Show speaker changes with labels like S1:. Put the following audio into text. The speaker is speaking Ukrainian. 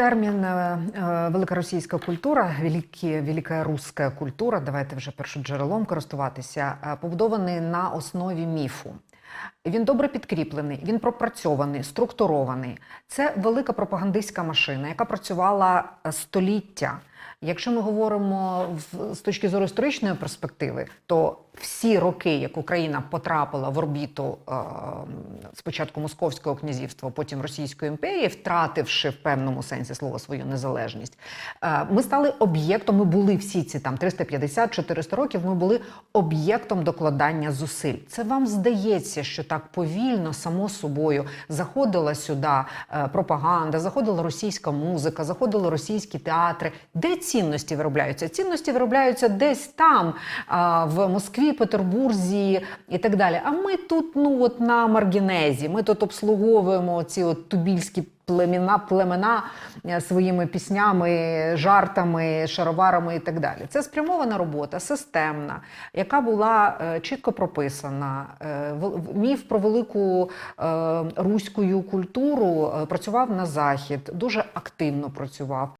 S1: Термін е, е, велика російська культура, великі, велика руська культура, давайте вже першоджерелом користуватися, е, побудований на основі міфу. Він добре підкріплений, він пропрацьований, структурований. Це велика пропагандистська машина, яка працювала е, століття. Якщо ми говоримо з точки зору історичної перспективи, то всі роки, як Україна потрапила в орбіту е, спочатку Московського князівства, потім Російської імперії, втративши в певному сенсі слова свою незалежність, е, ми стали об'єктом. Ми були всі ці там 350-400 років. Ми були об'єктом докладання зусиль. Це вам здається, що так повільно, само собою, заходила сюди е, пропаганда, заходила російська музика, заходили російські театри. Де цінності виробляються? Цінності виробляються десь там, в Москві, Петербурзі і так далі. А ми тут, ну от на маргінезі, ми тут обслуговуємо ці от тубільські племена, племена е, своїми піснями, жартами, шароварами і так далі. Це спрямована робота, системна, яка була е, чітко прописана. Е, Міф про велику руську культуру працював на захід, дуже активно працював.